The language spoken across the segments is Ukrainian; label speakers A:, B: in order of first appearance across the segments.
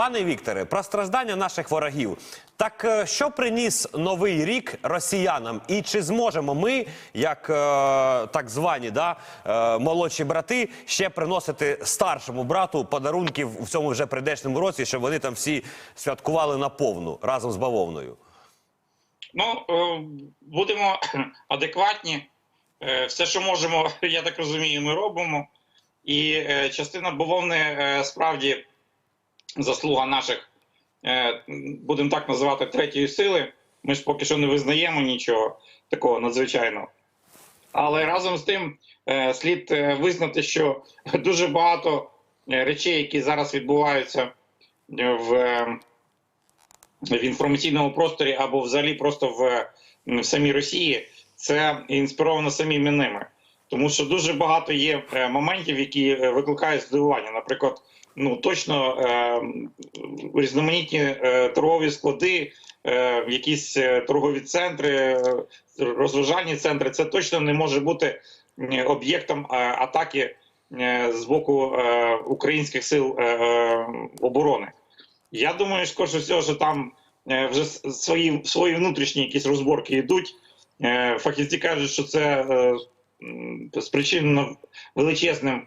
A: Пане Вікторе, про страждання наших ворогів. Так е, що приніс новий рік росіянам? І чи зможемо ми, як е, так звані да, е, молодші брати, ще приносити старшому брату подарунків у цьому вже прийдешньому році, щоб вони там всі святкували наповну разом з бавовною?
B: Ну, е, будемо адекватні. Е, Все, що можемо, я так розумію, ми робимо. І е, частина бавовни е, справді заслуга наших, е, будемо так називати, третьої сили. Ми ж поки що не визнаємо нічого такого надзвичайного. Але разом з тим е, слід е, визнати, що дуже багато речей, які зараз відбуваються в. в інформаційному просторі або взагалі просто в, в самій Росії, це інспіровано самими ними. Тому що дуже багато є моментів, які викликають здивування. Наприклад, ну точно е, різноманітні е, торгові склади, е, якісь е, торгові центри, е, розважальні центри. Це точно не може бути об'єктом е, атаки е, з боку е, українських сил е, е, оборони. Я думаю, скоріше всього, що там е, вже свої, свої внутрішні якісь розборки йдуть. Е, Фахівці кажуть, що це е, спричинено величезним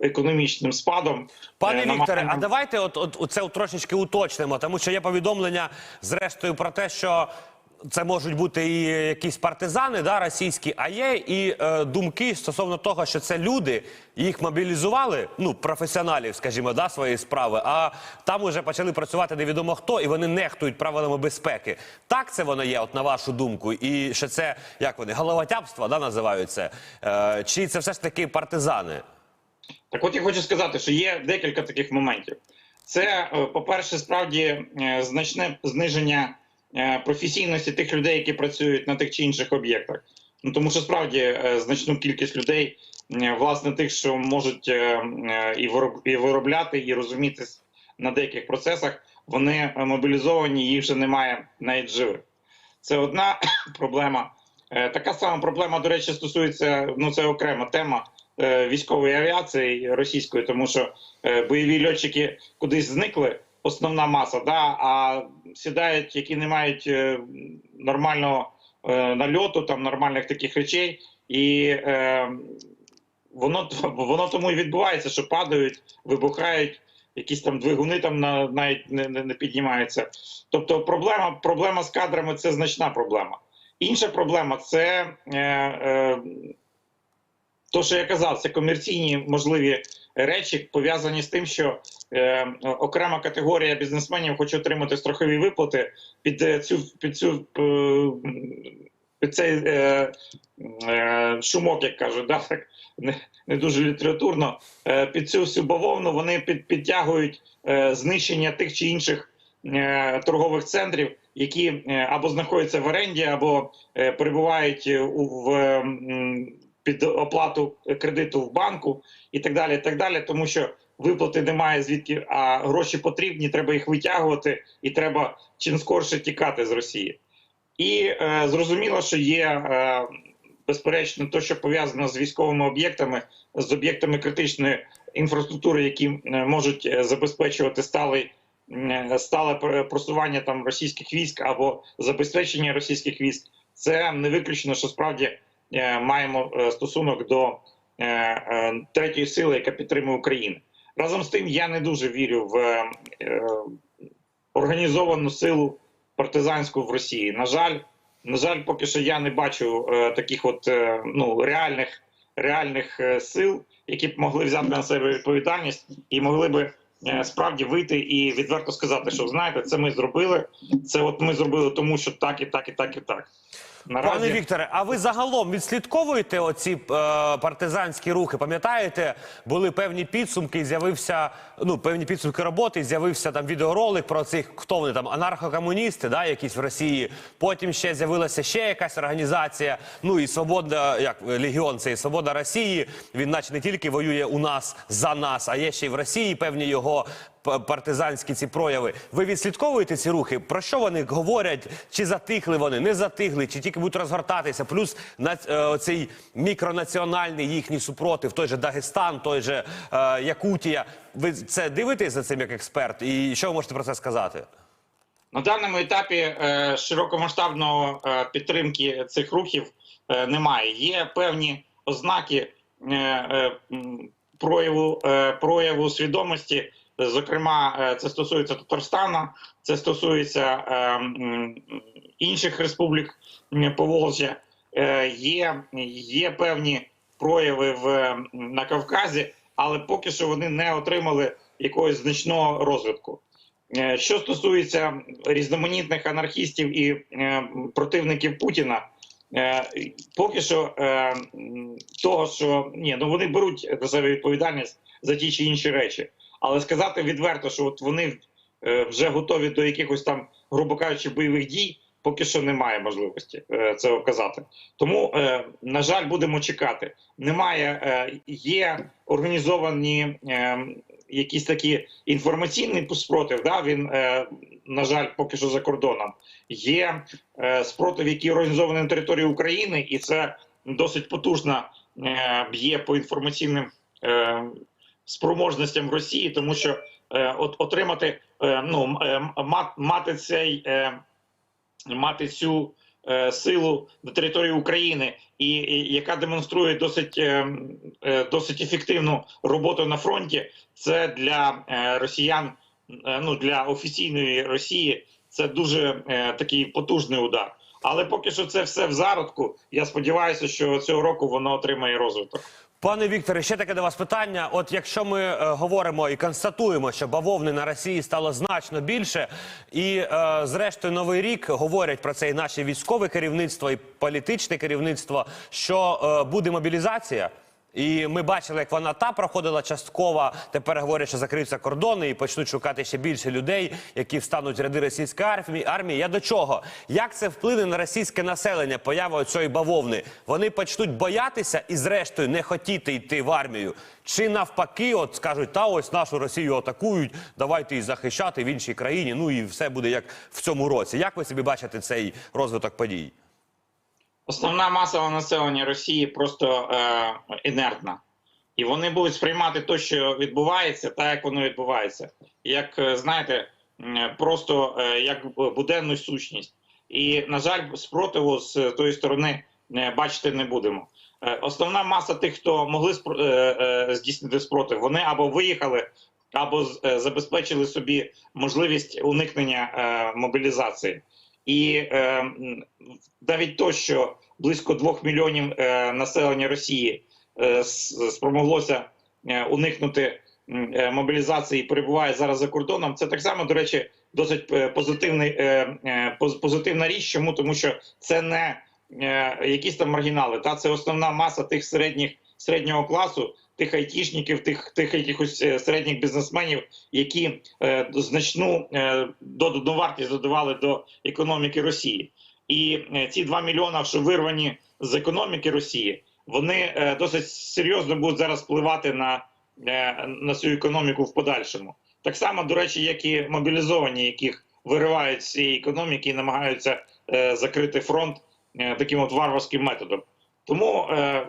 B: економічним спадом.
A: Пане
B: Е,
A: Вікторе, а давайте от, от це трошечки уточнимо, тому що є повідомлення зрештою про те, що це можуть бути і якісь партизани, да, російські, а є і е, думки стосовно того, що це люди, їх мобілізували, ну професіоналів, скажімо, да, своєї справи. А там уже почали працювати невідомо хто, і вони нехтують правилами безпеки. Так це воно є, от на вашу думку, і що це як вони головотяпство, да, називають? Е, чи це все ж таки партизани?
B: Так от я хочу сказати, що є декілька таких моментів. Це, е, по-перше, справді е, значне зниження професійності тих людей, які працюють на тих чи інших об'єктах. Ну тому що справді е, значну кількість людей, е, власне, тих, що можуть е, е, і виробляти, і розумітись на деяких процесах, вони е, мобілізовані, їх вже немає навіть живих. Це одна проблема. Е, Така сама проблема, до речі, стосується ну це окрема тема е, військової авіації російської, тому що е, бойові льотчики кудись зникли, основна маса, да, а сідають, які не мають е, нормального е, нальоту, там нормальних таких речей, і е, воно воно тому і відбувається, що падають, вибухають. Якісь там двигуни там на, навіть не, не, не піднімаються. Тобто, проблема, проблема з кадрами це значна проблема. Інша проблема це е, е, то, що я казав, це комерційні можливі речі, пов'язані з тим, що окрема категорія бізнесменів хоче отримати страхові виплати під е, цю під цю е, під цей е, е, шумок, як кажуть, да, так не, не дуже літературно. Е, під цю всю бавовну вони під, підтягують е, знищення тих чи інших е, торгових центрів, які е, або знаходяться в оренді, або е, перебувають е, у в. під оплату кредиту в банку і так далі, і так далі, тому що виплати немає звідки, а гроші потрібні, треба їх витягувати, і треба чим скорше тікати з Росії. І е, зрозуміло, що є е, безперечно те, що пов'язано з військовими об'єктами, з об'єктами критичної інфраструктури, які е, можуть е, забезпечувати сталий. е, Стале пр- просування там російських військ або забезпечення російських військ, це не виключено, що справді маємо стосунок до третьої сили, яка підтримує Україну. Разом з тим, я не дуже вірю в е, організовану силу партизанську в Росії. На жаль, на жаль, поки що я не бачу е, таких от е, ну реальних реальних е, сил, які б могли взяти на себе відповідальність і могли би е, справді вийти і відверто сказати, що знаєте, це ми зробили. Це от ми зробили тому, що так і так, і так, і так.
A: Пане Вікторе, а ви загалом відслідковуєте оці е, партизанські рухи? Пам'ятаєте, були певні підсумки, з'явився ну певні підсумки роботи. З'явився там відеоролик про цих, хто вони там анархокомуністи, да, якісь в Росії. Потім ще з'явилася ще якась організація. Ну і свобода, як легіон, це і свобода Росії. Він, наче не тільки воює у нас за нас, а є ще й в Росії певні його партизанські ці прояви. Ви відслідковуєте ці рухи? Про що вони говорять? Чи затихли вони, не затихли, чи тільки будуть розгортатися? Плюс на е, цей мікронаціональний їхній супротив, той же Дагестан, той же е, Якутія. Ви це дивитесь за цим як експерт? І що ви можете про це сказати?
B: На даному етапі е, широкомасштабного е, підтримки цих рухів е, немає. Є певні ознаки е, е, прояву, е, прояву свідомості. Зокрема, е, це стосується Татарстана, це стосується е, інших республік Поволжя. Е, є, є певні прояви в, на Кавказі, але поки що вони не отримали якогось значного розвитку. Що стосується різноманітних анархістів і противників Путіна, поки що того, що ні, ну вони беруть на себе відповідальність за ті чи інші речі, але сказати відверто, що от вони е, вже готові до якихось там, грубо кажучи, бойових дій, поки що немає можливості е, це казати. Тому, е, на жаль, будемо чекати. Немає, є організовані. Якісь такі інформаційний спротив, да, він, на жаль, поки що за кордоном. Є спротив, який організований на території України, і це досить потужно б'є по інформаційним спроможностям Росії, тому що е, от, отримати, е, ну, е, мати цей. Е, мати цю е, силу на території України, і, і яка демонструє досить, е, е, досить ефективну роботу на фронті, це для е, росіян, е, ну для офіційної Росії, це дуже е, такий потужний удар. Але поки що це все в зародку. Я сподіваюся, що цього року воно отримає розвиток.
A: Пане Вікторе, ще таке до вас питання. От якщо ми е, говоримо і констатуємо, що бавовни на Росії стало значно більше, і е, зрештою новий рік говорять про це і наше військове керівництво, і політичне керівництво, що е, буде мобілізація. І ми бачили, як вона та проходила частково. Тепер говорять, що закриються кордони і почнуть шукати ще більше людей, які встануть ряди російської армії. Я до чого? Як це вплине на російське населення? Поява цієї бавовни? Вони почнуть боятися і, зрештою, не хотіти йти в армію. Чи навпаки, от скажуть, та ось нашу Росію атакують, давайте її захищати в іншій країні. Ну і все буде як в цьому році. Як ви собі бачите цей розвиток подій?
B: Основна масова населення Росії просто е, інертна. І вони будуть сприймати те, що відбувається, так як воно відбувається. Як е, знаєте, просто е, як буденну сущність. І, на жаль, спротиву з тої сторони е, бачити не будемо. Е, Основна маса тих, хто могли здійснити спротив, вони або виїхали, або забезпечили собі можливість уникнення мобілізації. І е, навіть то, що близько двох мільйонів е, населення Росії е, спромоглося е, уникнути е, мобілізації і перебуває зараз за кордоном. Це так само, до речі, досить е, позитивний, е, е, позитивна річ. Чому тому, що це не е, якісь там маргінали, та це основна маса тих середніх середнього класу, тих айтішників, тих тих якихось е, середніх бізнесменів, які е, значну е, додану вартість додавали до економіки Росії. І е, ці 2 мільйона, що вирвані з економіки Росії, вони е, досить серйозно будуть зараз впливати на, е, на цю економіку в подальшому. Так само, до речі, як і мобілізовані, яких виривають з цієї економіки і намагаються е, закрити фронт е, таким от варварським методом. Тому е,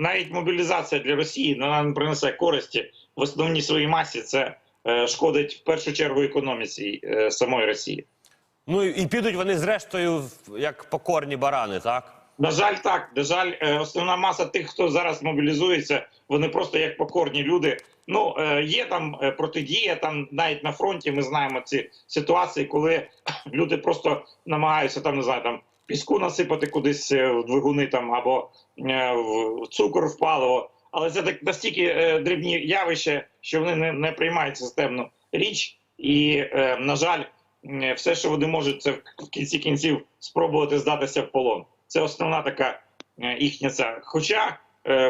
B: навіть мобілізація для Росії вона не принесе користі в основній своїй масі. Це е, шкодить в першу чергу економіці е, самої Росії.
A: Ну і підуть вони зрештою як покорні барани, так?
B: На жаль, так. На жаль, е, основна маса тих, хто зараз мобілізується, вони просто як покорні люди. Ну є там протидія, там навіть на фронті ми знаємо ці ситуації, коли люди просто намагаються там не знаю, там піску насипати кудись е, в двигуни там або е, в цукор в паливо. Але це так настільки е, дрібні явища, що вони не, не приймають системну річ, і на жаль, все, що вони можуть, це в кінці кінців спробувати здатися в полон. Це основна така їхня ця. Хоча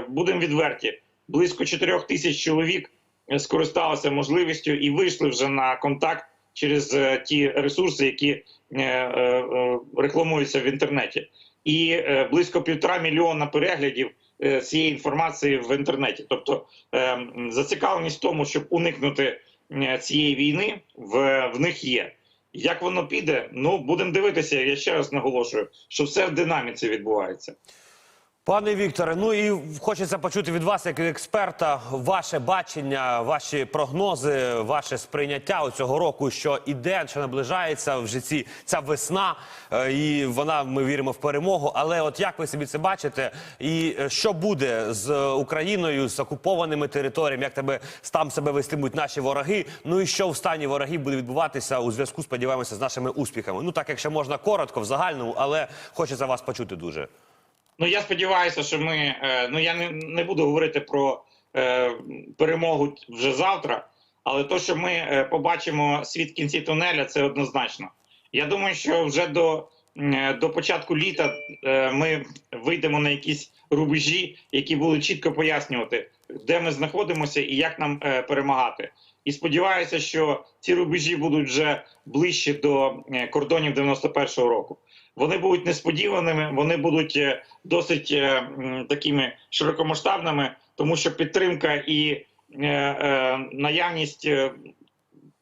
B: будемо відверті, близько 4 тисяч чоловік скористалися можливістю і вийшли вже на контакт через е, ті ресурси, які е, е, рекламуються в інтернеті, і близько півтора мільйона переглядів цієї інформації в інтернеті. Тобто зацікавленість в тому, щоб уникнути цієї війни в, в них є. Як воно піде? Ну будемо дивитися. Я ще раз наголошую, що все в динаміці відбувається.
A: Пане Вікторе, ну і хочеться почути від вас, як експерта, ваше бачення, ваші прогнози, ваше сприйняття у цього року, що іде, що наближається вже ці ця весна, е, і вона ми віримо в перемогу. Але от як ви собі це бачите, і е, що буде з Україною, з окупованими територіями, як тебе там себе вестимуть наші вороги? Ну і що в стані ворогів буде відбуватися у зв'язку, сподіваємося, з нашими успіхами? Ну так, якщо можна коротко, в загальному, але хочеться вас почути дуже.
B: Ну я сподіваюся, що ми. е, Ну я не, не буду говорити про е, перемогу вже завтра, але то, що ми е, побачимо світ в кінці тунеля, це однозначно. Я думаю, що вже до, е, до початку літа ми вийдемо на якісь рубежі, які будуть чітко пояснювати, де ми знаходимося і як нам перемагати. І сподіваюся, що ці рубежі будуть вже ближче до кордонів 91-го року. Вони будуть несподіваними, вони будуть е, досить е, такими широкомасштабними, тому що підтримка і е, наявність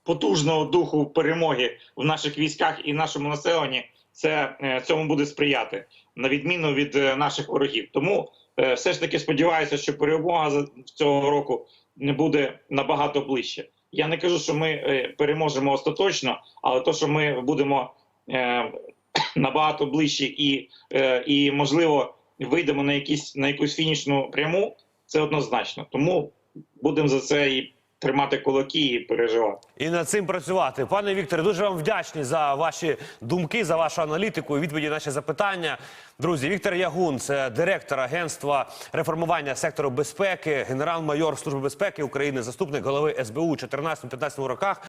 B: потужного духу перемоги в наших військах і нашому населенні це цьому буде сприяти на відміну від наших ворогів. Тому все ж таки сподіваюся, що перемога цього року не буде набагато ближче. Я не кажу, що ми переможемо остаточно, але то, що ми будемо набагато ближче і, е, і можливо вийдемо на якісь на якусь фінішну пряму, це однозначно. Тому будемо за це і тримати кулаки і переживати.
A: І над цим працювати. Пане Вікторе, дуже вам вдячні за ваші думки, за вашу аналітику і відповіді на наші запитання. Друзі, Віктор Ягун, це директор агентства реформування сектору безпеки, генерал-майор Служби безпеки України, заступник голови СБУ у 14-15 роках.